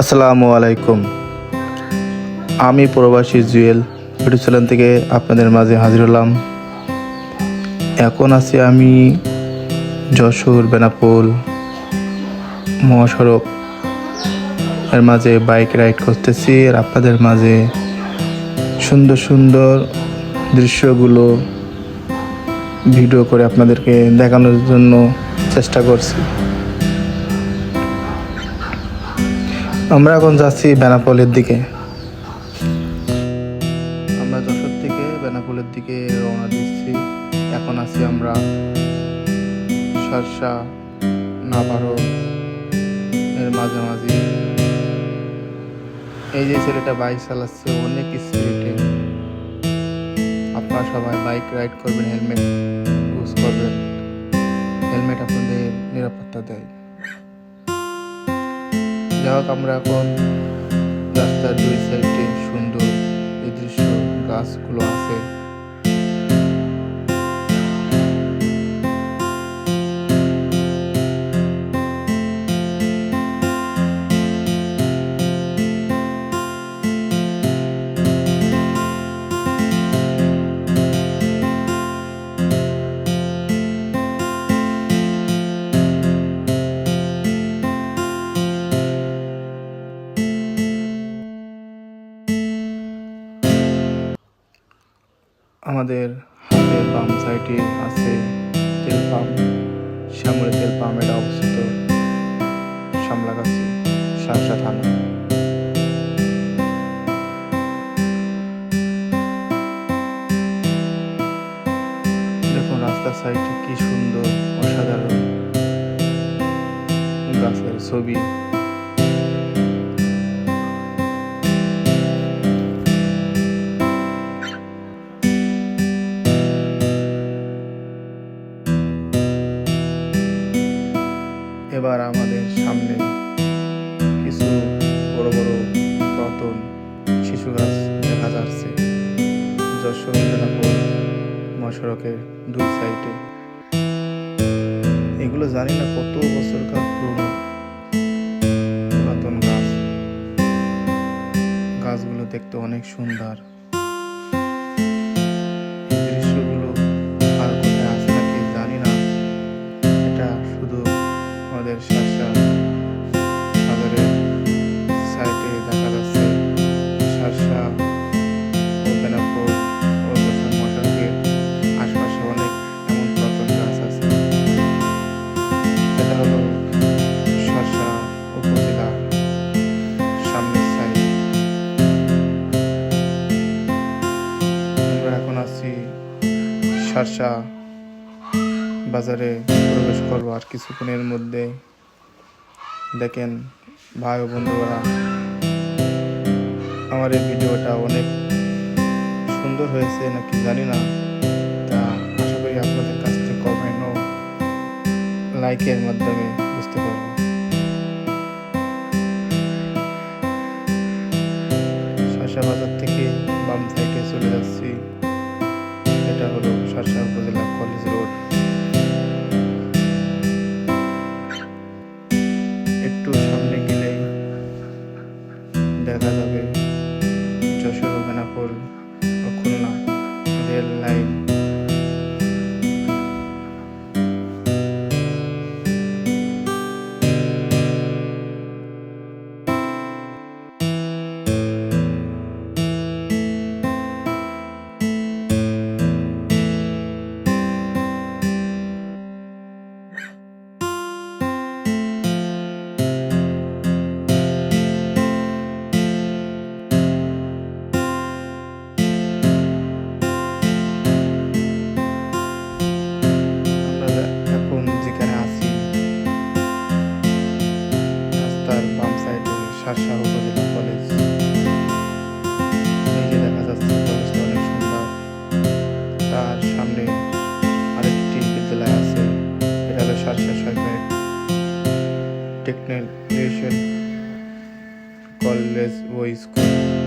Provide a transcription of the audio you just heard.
আসসালামু আলাইকুম। আমি প্রবাসী জুয়েল ইউটিউব থেকে আপনাদের মাঝে হাজির হলাম। এখন আছি আমি যশোর, বেনাপোল মহাসড়ক। এর মাঝে বাইক রাইড করতেছি আর আপনাদের মাঝে সুন্দর সুন্দর দৃশ্যগুলো ভিডিও করে আপনাদেরকে দেখানোর জন্য চেষ্টা করছি। আমরা এখন যাচ্ছি বেনাপোলের দিকে। আমরা যশোর থেকে বেনাপোলের দিকে রওনা দিচ্ছি। এখন আছি আমরা সরসা, নাবারো এর মাঝামাঝি। এই যে ছেলেটা বাইক চালাচ্ছে, অনেক স্পিডে আপনারা সবাই বাইক রাইড করবেন, হেলমেট ইউজ করবেন। হেলমেট আপনাদের নিরাপত্তা দেয়। যাই হোক আমরা এখন রাস্তার দুই সাইডে সুন্দর এই দৃশ্য গাছগুলো আছে। আমাদের হাতের বাম সাইডে আছে তেল পাম্প শ্যামলী তেল পাম্প এটা অবস্থিত সামলাগাছি সারসা থানা দেখুন রাস্তার সাইডে কি সুন্দর, অসাধারণ। গাছের ছবি। এবার আমাদের সামনে কিছু বড় বড় পুরাতন শিশু গাছ দেখা যাচ্ছে। যশোর মহাসড়কের দুই সাইডে। এগুলো জানি না কত বছরকার পুরনো পুরাতন গাছ। গাছগুলো দেখতে অনেক সুন্দর। শাসা বাজারে প্রবেশ করব আর কিছুক্ষণের মধ্যে। দেখেন ভাই ও বন্ধুরা, আমার এই ভিডিওটা অনেক সুন্দর হয়েছে নাকি জানি না। তা আশা করি আপনাদের কাছ থেকে কমেন্ট ও লাইকের মাধ্যমে বুঝতে পারব। শাসা বাজার থেকে বাম সাইডে চলে যাচ্ছি। এটা হলো শাসা উপজেলা কলেজ রোড। দেখা যাবে। যশোর বেনাপোল সাইডে উপজেলা কলেজ এই দেখা যাচ্ছে কলেজটা অনেক সুন্দর। তার সামনে আরেকটি বিদ্যালয় আছে। এটা হলো শাসা সরকারি টেকনিক্যাল কলেজ ও স্কুল